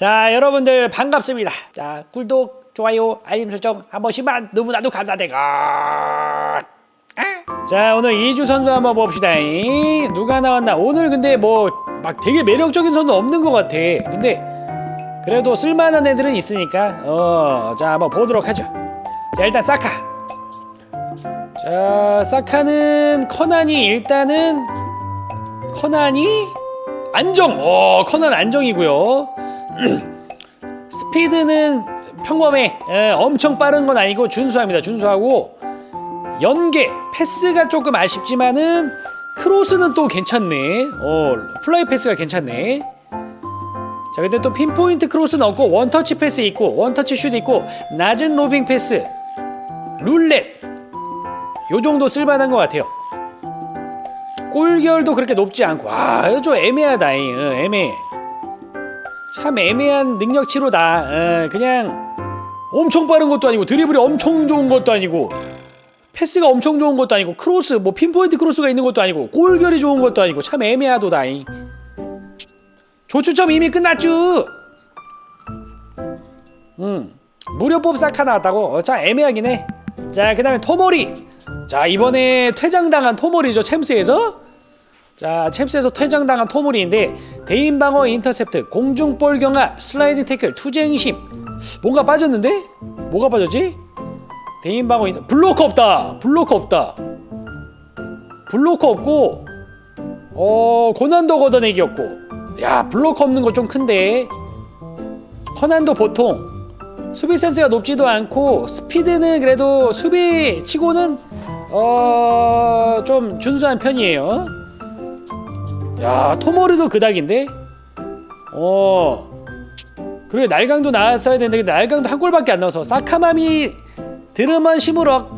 자 여러분들 반갑습니다. 자 구독 좋아요 알림 설정 한 번씩만 너무나도 감사드립니다 아. 자 오늘 이주 선수 한번 봅시다. 누가 나왔나? 오늘 근데 뭐 막 되게 매력적인 선수 없는 것 같아. 근데 그래도 쓸만한 애들은 있으니까 어자 한번 보도록 하죠. 자 일단 사카. 자 사카는 커난이 일단은 커난이 안정. 어 커난 안정이고요 스피드는 평범해. 에, 엄청 빠른 건 아니고 준수합니다. 준수하고 연계 패스가 조금 아쉽지만은 크로스는 또 괜찮네. 어 플라이 패스가 괜찮네. 자 근데 또 핀포인트 크로스는 없고 원터치 패스 있고 원터치 슛 있고 낮은 로빙 패스 룰렛. 요 정도 쓸만한 것 같아요. 골결도 그렇게 높지 않고. 아좀 애매하다 잉. 어, 애매해 참 애매한 능력치로다. 어, 그냥 엄청 빠른 것도 아니고 드리블이 엄청 좋은 것도 아니고 패스가 엄청 좋은 것도 아니고 크로스 뭐 핀포인트 크로스가 있는 것도 아니고 골결이 좋은 것도 아니고 참 애매하도다잉. 조추첨 이미 끝났쥬. 음 무료법 싹 하 나 왔다고? 어, 참 애매하긴 해 자 그 다음에 토모리. 자 이번에 퇴장당한 토모리죠 챔스에서 자 챔스에서 퇴장당한 토모리인데 대인 방어 인터셉트 공중 볼 경합 슬라이딩 태클 투쟁심. 뭔가 빠졌는데? 뭐가 빠졌지? 대인 방어 인터 블로커 없다! 블로커 없다! 블로커 없고 어 고난도 걷어내기 없고. 야 블로커 없는 거 좀 큰데. 커난도 보통. 수비 센스가 높지도 않고 스피드는 그래도 수비 치고는 어 좀 준수한 편이에요. 야 토모르도 그닥인데? 어. 그리고 날강도 나왔어야 되는데 날강도 한 골밖에 안 넣어서 사카마미 드르먼 시무럭.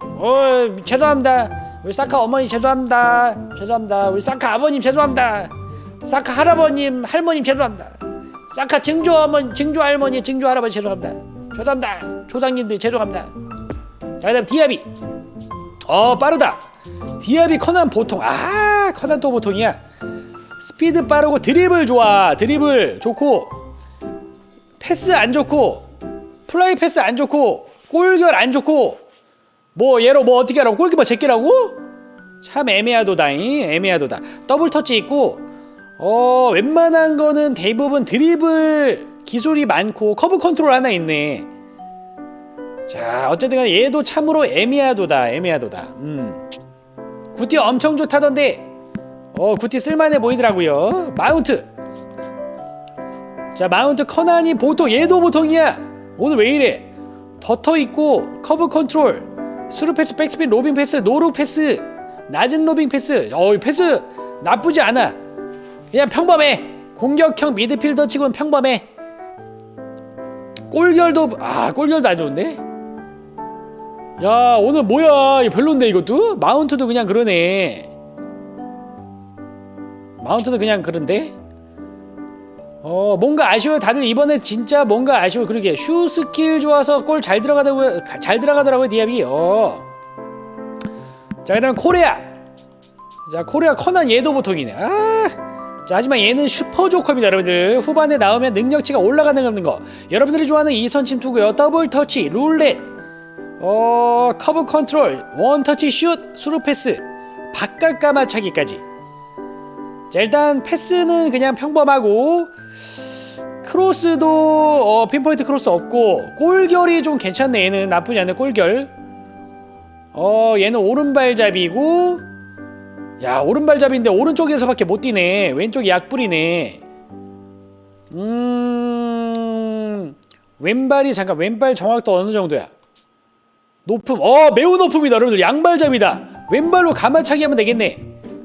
어 죄송합니다. 우리 사카 어머니 죄송합니다. 죄송합니다. 우리 사카 아버님 죄송합니다. 사카 할아버님 할머님 죄송합니다. 사카 증조 어머니 증조 할머니 증조 할아버지 죄송합니다. 죄송합니다. 조상님들 죄송합니다. 자 그다음 디아비. 어 빠르다 디아비 커난 보통 아 커난 또 보통이야. 스피드 빠르고 드리블 좋아. 드리블 좋고 패스 안 좋고 플라이 패스 안 좋고 골결 안 좋고 뭐 얘로 뭐 어떻게 하라고? 골키퍼 제끼라고? 참 애매하도다잉 애매하도다. 더블 터치 있고 어 웬만한 거는 대부분 드리블 기술이 많고 커브 컨트롤 하나 있네. 자 어쨌든 얘도 참으로 애매하도다 애매하도다. 음 구티 엄청 좋다던데. 어 구티 쓸만해 보이더라고요. 마운트. 자 마운트 커난이 보통 얘도 보통이야. 오늘 왜 이래? 더터 있고 커브 컨트롤 스루 패스 백스핀 로빙 패스 노루 패스 낮은 로빙 패스. 어 패스! 나쁘지 않아. 그냥 평범해. 공격형 미드필더 치고는 평범해. 골결도 아 골결도 안 좋은데 야 오늘 뭐야? 이거 별론데 이것도? 마운트도 그냥 그러네. 마운트도 그냥 그런데? 어 뭔가 아쉬워요. 다들 이번에 진짜 뭔가 아쉬워. 그러게. 슈 스킬 좋아서 골 잘 들어가더라고요 잘 들어가더라고요 디압이 어자 그다음 코레아. 자 코레아 커난 얘도 보통이네. 아 자, 하지만 얘는 슈퍼 조커입니다, 여러분들. 후반에 나오면 능력치가 올라가는 거. 여러분들이 좋아하는 이선 침투고요. 더블 터치, 룰렛, 어, 커브 컨트롤, 원 터치 슛, 스루 패스, 바깥 까마차기까지. 자, 일단 패스는 그냥 평범하고 크로스도 어, 핀포인트 크로스 없고 골결이 좀 괜찮네. 얘는 나쁘지 않은 골결. 어, 얘는 오른발잡이고 야 오른발잡이인데 오른쪽에서밖에 못 뛰네 왼쪽이 약불이네 음 왼발이 잠깐 왼발 정확도 어느 정도야 높음. 어 매우 높음이다 여러분들. 양발잡이다. 왼발로 가마차기 하면 되겠네.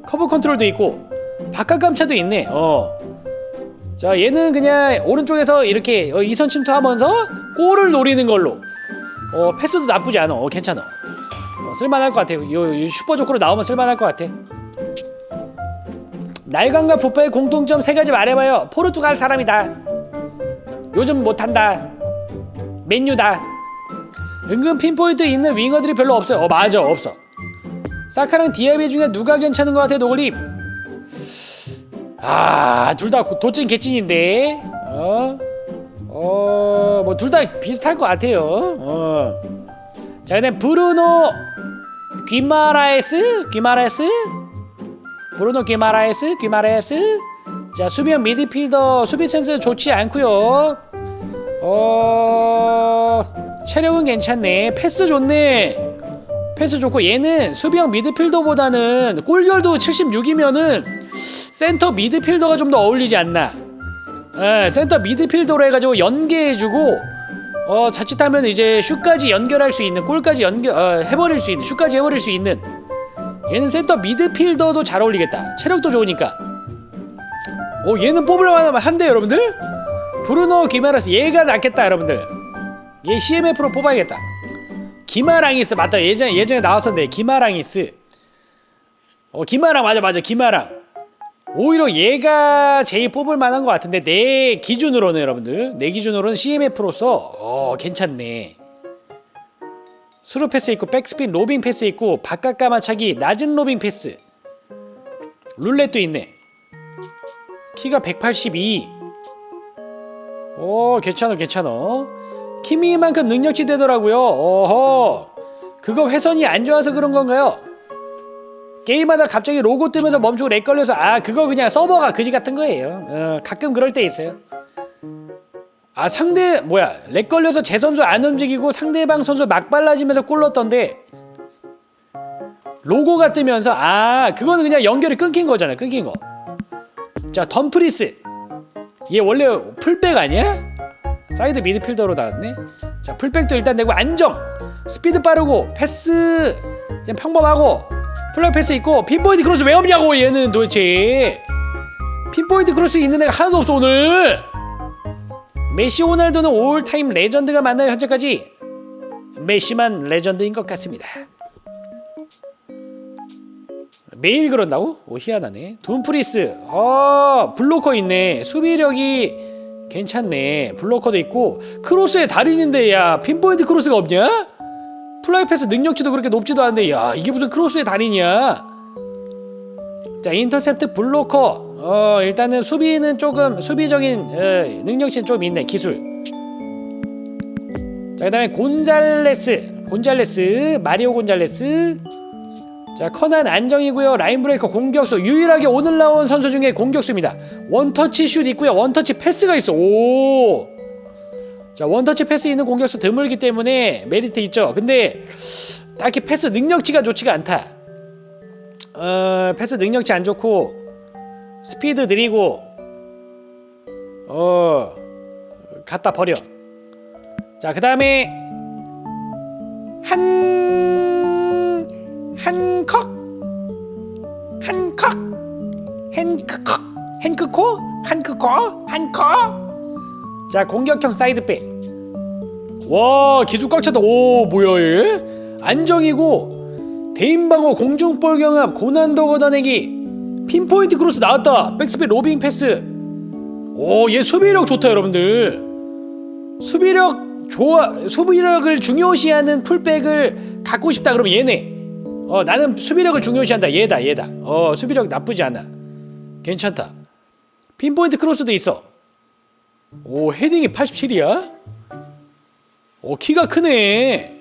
커브 컨트롤도 있고 바깥 감차도 있네. 어자 얘는 그냥 오른쪽에서 이렇게 어, 이선 침투하면서 골을 노리는 걸로. 어 패스도 나쁘지 않아. 어 괜찮아. 어, 쓸만할 것 같아요. 요, 요 슈퍼 조커로 나오면 쓸만할 것 같아. 날강과 부파의 공통점 세 가지 말해봐요. 포르투갈 사람이다. 요즘 못한다. 맨유다. 은근 핀포인트 있는 윙어들이 별로 없어요. 어 맞아 없어. 사카랑 디아비 중에 누가 괜찮은 것 같아 노글님? 아둘 다 도찐 개찐인데. 어둘다 비슷할 것 같아요. 어. 자, 그다음 브루노 귀마라에스, 귀마라에스, 브루노 귀마라에스, 귀마라에스. 자, 수비형 미드필더 수비 센스 좋지 않고요. 어, 체력은 괜찮네. 패스 좋네. 패스 좋고 얘는 수비형 미드필더보다는 골결도 76이면은 센터 미드필더가 좀 더 어울리지 않나. 예, 센터 미드필더로 해가지고 연계해주고 어 자칫하면 이제 슛까지 연결할 수 있는 골까지 연결 어, 해버릴 수 있는 슛까지 해버릴 수 있는 얘는 센터 미드필더도 잘 어울리겠다. 체력도 좋으니까. 오 얘는 뽑을만 한데 여러분들 브루노 기마라스 얘가 낫겠다 여러분들. 얘 CMF로 뽑아야겠다. 기마랑이스 맞다 예전에 예전에 나왔었는데 기마랑이스. 어 기마랑 맞아 맞아 기마랑. 오히려 얘가 제일 뽑을 만한 것 같은데 내 기준으로는 여러분들 내 기준으로는 CMF로서 어 괜찮네 스루 패스 있고 백스핀 로빙 패스 있고 바깥 까마차기 낮은 로빙 패스 룰렛도 있네 키가 182 오 괜찮아 괜찮아 키미만큼 능력치 되더라고요 어허 그거 회선이 안 좋아서 그런 건가요? 게임하다 갑자기 로고 뜨면서 멈추고 렉 걸려서 아 그거 그냥 서버가 그지 같은 거예요. 어, 가끔 그럴 때 있어요. 아 상대 뭐야 렉 걸려서 제 선수 안 움직이고 상대방 선수 막 발라지면서 골 넣었던데 로고가 뜨면서 아 그거는 그냥 연결이 끊긴 거잖아 끊긴 거. 자 덤프리스 얘 원래 풀백 아니야? 사이드 미드필더로 나왔네. 자 풀백도 일단 내고 안정 스피드 빠르고 패스 그냥 평범하고 플라이 패스 있고 핀포인트 크로스 왜 없냐고 얘는 도대체. 핀포인트 크로스 있는 애가 하나도 없어 오늘. 메시 호날두는 올타임 레전드가 맞나요 현재까지. 메시만 레전드인 것 같습니다. 매일 그런다고? 오 희한하네. 둠프리스. 어 블로커 있네. 수비력이 괜찮네. 블로커도 있고 크로스에 달인인데 야 핀포인트 크로스가 없냐? 플라이 패스 능력치도 그렇게 높지도 않은데 야 이게 무슨 크로스의 달인이야 자 인터셉트 블로커. 어 일단은 수비는 조금 수비적인 어, 능력치는 좀 있네. 기술. 자 그다음에 곤잘레스. 곤잘레스 마리오 곤잘레스 자 커난 안정이고요. 라인 브레이커 공격수 유일하게 오늘 나온 선수 중에 공격수입니다. 원터치 슛 있고요. 원터치 패스가 있어. 오! 자 원터치 패스 있는 공격수 드물기 때문에 메리트 있죠. 근데 딱히 패스 능력치가 좋지가 않다. 어 패스 능력치 안 좋고 스피드 느리고 어 갖다 버려. 자 그 다음에 한 한컥 한컥 헨크컥 헨크코? 한크코? 한커? 자 공격형 사이드백. 와 기술 꽉 찼다. 오 뭐야 얘? 안정이고 대인방어 공중볼 경합 고난도 걷어내기. 핀포인트 크로스 나왔다. 백스핀 로빙 패스. 오 얘 수비력 좋다 여러분들. 수비력 좋아 수비력을 중요시하는 풀백을 갖고 싶다 그러면 얘네 어 나는 수비력을 중요시한다. 얘다 얘다. 어 수비력 나쁘지 않아. 괜찮다. 핀포인트 크로스도 있어. 오 헤딩이 87이야? 오 키가 크네.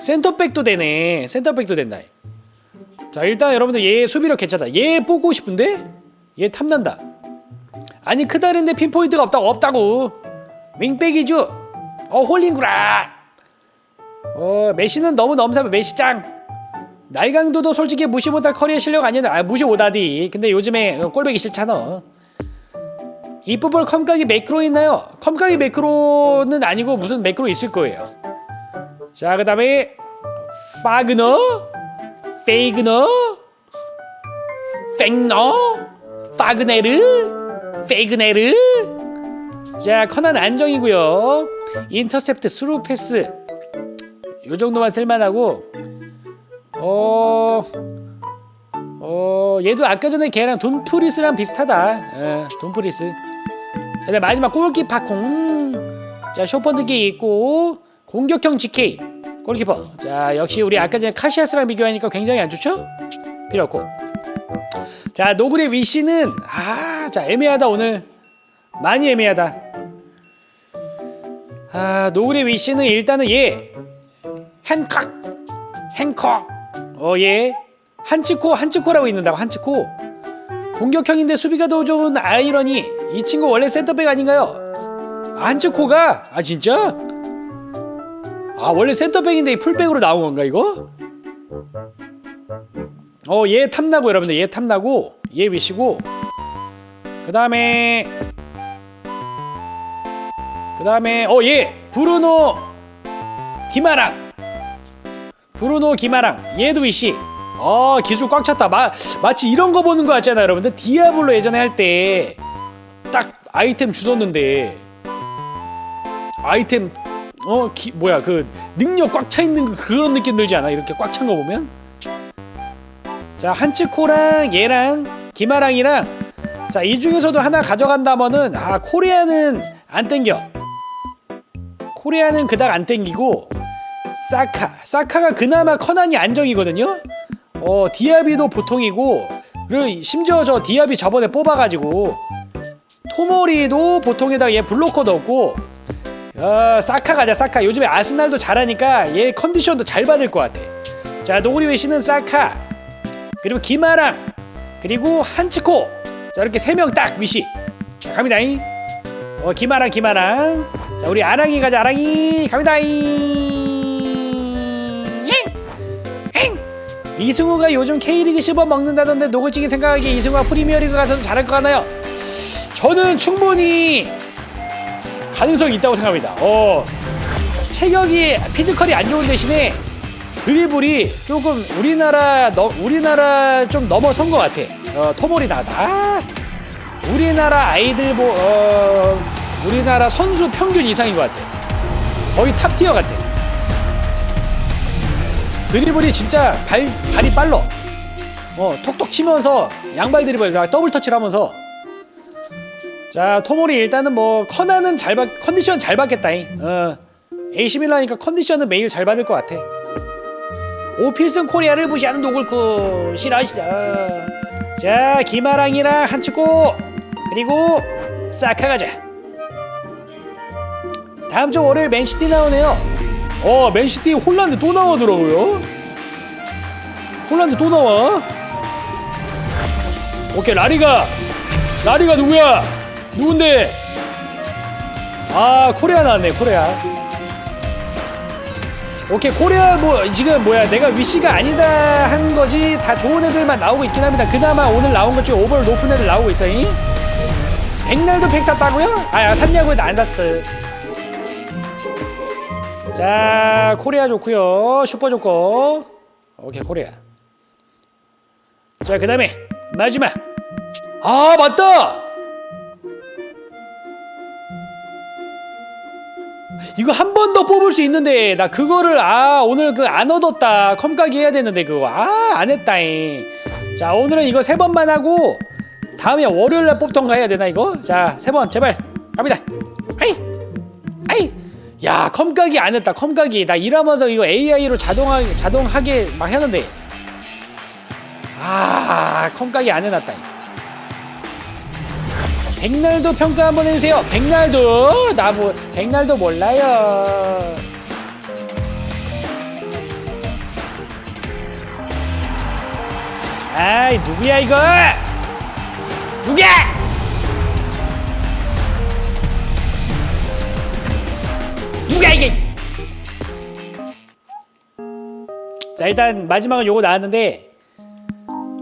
센터백도 되네. 센터백도 된다. 자 일단 여러분들 얘 수비력 괜찮다. 얘 뽑고 싶은데? 얘 탐난다. 아니 크다는데 핀포인트가 없다고 없다고. 윙백이죠? 어 홀링구라. 어 메시는 너무 넘사면 메시 짱 날강도도 솔직히 무시 못할 커리어 실력 아니었나 아 무시 못하디 근데 요즘에 꼴배기 싫잖아 이쁘볼 컴각이 매크로 있나요? 컴각이 매크로는 아니고 무슨 매크로 있을 거예요. 자, 그 다음에 파그너, 페이그너, 땡너, 파그네르, 페이그네르. 자, 커난 안정이고요. 인터셉트, 스루 패스. 요 정도만 쓸만하고. 어. 어 얘도 아까 전에 걔랑 돈프리스랑 비슷하다. 예, 돈프리스. 근데 마지막 골키파 콩자 쇼펀드기 있고 공격형 GK 골키퍼. 자 역시 우리 아까 전에 카시아스랑 비교하니까 굉장히 안 좋죠? 필요 없고. 자 노그레 위시는 아 자 애매하다 오늘. 많이 애매하다. 아 노그리 위씨는 일단은 얘 핸칵 핸콕 어얘 한치코 한치코라고 있는다고 한치코. 공격형인데 수비가 더 좋은 아이러니. 이 친구 원래 센터백 아닌가요? 한치코가? 아 진짜? 아 원래 센터백인데 이 풀백으로 나온 건가 이거? 어 얘 탐나고 여러분들. 얘 탐나고. 얘 위시고. 그 다음에 그 다음에 어 얘 브루노 기마랑 브루노 기마랑 위시 어 기술 꽉 찼다. 마, 마치 이런 거 보는 거 같잖아 여러분들. 디아블로 예전에 할 때 딱 아이템 주웠는데. 아이템 어 기, 뭐야 그 능력 꽉 차 있는 그- 그런 느낌 들지 않아? 이렇게 꽉 찬 거 보면? 자 한치코랑 얘랑 기마랑이랑. 자 이 중에서도 하나 가져간다면은 아 코리아는 안 땡겨. 코리아는 그닥 안 땡기고 사카. 사카가 그나마 커난이 안정이거든요. 어 디아비도 보통이고 그리고 심지어 저 디아비 저번에 뽑아가지고 토모리도 보통에다가 얘 블로커도 없고 야 사카 가자 사카. 요즘에 아스날도 잘하니까 얘 컨디션도 잘 받을 것 같아. 자 노구리 외시는 사카. 그리고 기마랑. 그리고 한치코. 자 이렇게 세 명 딱 위시. 자, 갑니다잉. 어 기마랑 기마랑. 자 우리 아랑이 가자 아랑이. 갑니다잉 이승우가 요즘 K리그 10원 먹는다던데 노골직이 생각하기에 이승우가 프리미어리그 가서도 잘할 것 같나요? 저는 충분히 가능성이 있다고 생각합니다. 어, 체격이 피지컬이 안 좋은 대신에 드리블이 조금 우리나라 너, 우리나라 좀 넘어선 것 같아. 어, 토몰이 나다. 아, 우리나라 아이들 보 어, 우리나라 선수 평균 이상인 것 같아. 거의 탑 티어 같아. 드리블이 진짜 발 발이 빨러. 어, 톡톡 치면서 양발 드리블 더블 터치를 하면서. 자 토모리 일단은 뭐 커나는 잘 받, 컨디션 잘 받겠다잉. 어 AC 밀라니까 컨디션은 매일 잘 받을 것 같아. 오필슨 코리아를 무시하는 노골쿠. 싫어하시죠 자 기마랑이랑 한치코 그리고 사카 가자. 다음 주 월요일 맨시티 나오네요 어 맨시티 홀란드 또 나오더라고요. 홀란드 또 나와. 오케이 라리가. 라리가 누구야? 누군데? 아 코리아 나왔네 코리아. 오케이 코리아 뭐 지금 뭐야 내가 위시가 아니다 한 거지 다 좋은 애들만 나오고 있긴 합니다. 그나마 오늘 나온 것 중에 오버를 높은 애들 나오고 있어잉? 백날도 팩 샀다고요? 아 샀냐고요 나 안 샀어 자 코리아 좋고요. 슈퍼 좋고. 오케이 코리아. 자 그 다음에 마지막. 아 맞다! 이거 한 번 더 뽑을 수 있는데 나 그거를 아 오늘 그 안 얻었다. 컴까기 해야 되는데 그거. 아 안 했다잉. 자 오늘은 이거 세 번만 하고 다음에 월요일날 뽑던가 해야 되나 이거? 자 세 번 제발. 갑니다. 아이 야 컴까기 안 했다 컴까기 나 일하면서 이거 AI로 자동하게 자동하게 막 했는데 아 컴까기 안 해놨다 백날도 평가 한번 해주세요. 백날도 나 뭐 백날도 몰라요. 아이 누구야 이거? 누구야? 누가 이게? 자 일단 마지막은 요거 나왔는데